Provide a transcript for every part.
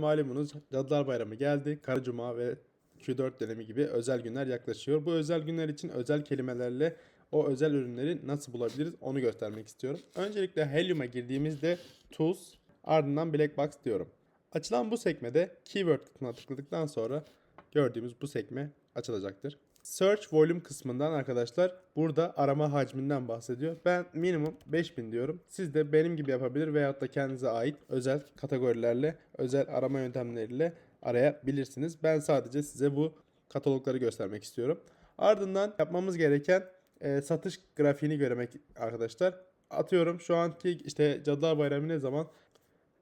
Malumunuz Cadılar Bayramı geldi. Kara Cuma ve Q4 dönemi gibi özel günler yaklaşıyor. Bu özel günler için özel kelimelerle o özel ürünleri nasıl bulabiliriz onu göstermek istiyorum. Öncelikle Helium'a girdiğimizde Tools ardından Black Box diyorum. Açılan bu sekmede Keyword kısmına tıkladıktan sonra gördüğümüz bu sekme açılacaktır. Search Volume kısmından arkadaşlar burada arama hacminden bahsediyor. Ben minimum 5000 diyorum. Siz de benim gibi yapabilir veyahut da kendinize ait özel kategorilerle, özel arama yöntemleriyle arayabilirsiniz. Ben sadece size bu katalogları göstermek istiyorum. Ardından yapmamız gereken e, satış grafiğini görmek arkadaşlar. Atıyorum şu anki işte Cadılar Bayramı ne zaman?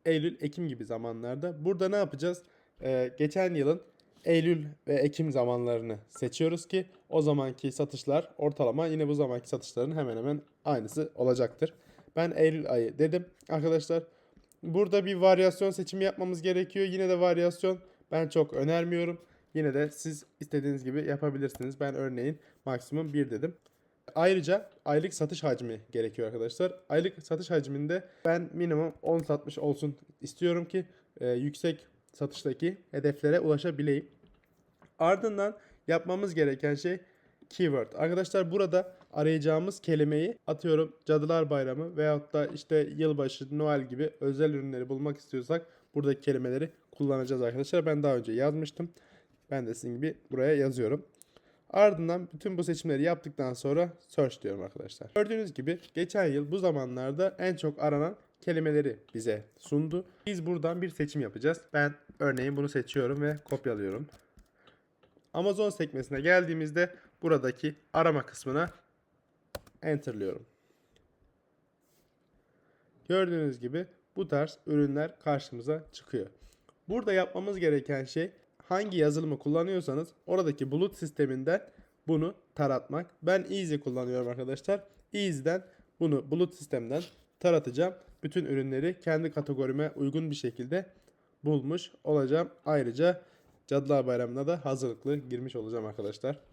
Eylül, Ekim gibi zamanlarda. Burada ne yapacağız? Ee, geçen yılın Eylül ve Ekim zamanlarını seçiyoruz ki o zamanki satışlar ortalama yine bu zamanki satışların hemen hemen aynısı olacaktır. Ben Eylül ayı dedim arkadaşlar. Burada bir varyasyon seçimi yapmamız gerekiyor. Yine de varyasyon ben çok önermiyorum. Yine de siz istediğiniz gibi yapabilirsiniz. Ben örneğin maksimum 1 dedim. Ayrıca aylık satış hacmi gerekiyor arkadaşlar. Aylık satış hacminde ben minimum 10 satmış olsun istiyorum ki e, yüksek satıştaki hedeflere ulaşabileyim. Ardından yapmamız gereken şey keyword. Arkadaşlar burada arayacağımız kelimeyi atıyorum Cadılar Bayramı veyahut da işte yılbaşı, Noel gibi özel ürünleri bulmak istiyorsak buradaki kelimeleri kullanacağız arkadaşlar. Ben daha önce yazmıştım. Ben de sizin gibi buraya yazıyorum. Ardından bütün bu seçimleri yaptıktan sonra search diyorum arkadaşlar. Gördüğünüz gibi geçen yıl bu zamanlarda en çok aranan kelimeleri bize sundu. Biz buradan bir seçim yapacağız. Ben örneğin bunu seçiyorum ve kopyalıyorum. Amazon sekmesine geldiğimizde buradaki arama kısmına enterlıyorum. Gördüğünüz gibi bu tarz ürünler karşımıza çıkıyor. Burada yapmamız gereken şey hangi yazılımı kullanıyorsanız oradaki bulut sisteminden bunu taratmak. Ben Easy kullanıyorum arkadaşlar. Easy'den bunu bulut sistemden taratacağım. Bütün ürünleri kendi kategorime uygun bir şekilde bulmuş olacağım. Ayrıca Cadılar Bayramı'na da hazırlıklı girmiş olacağım arkadaşlar.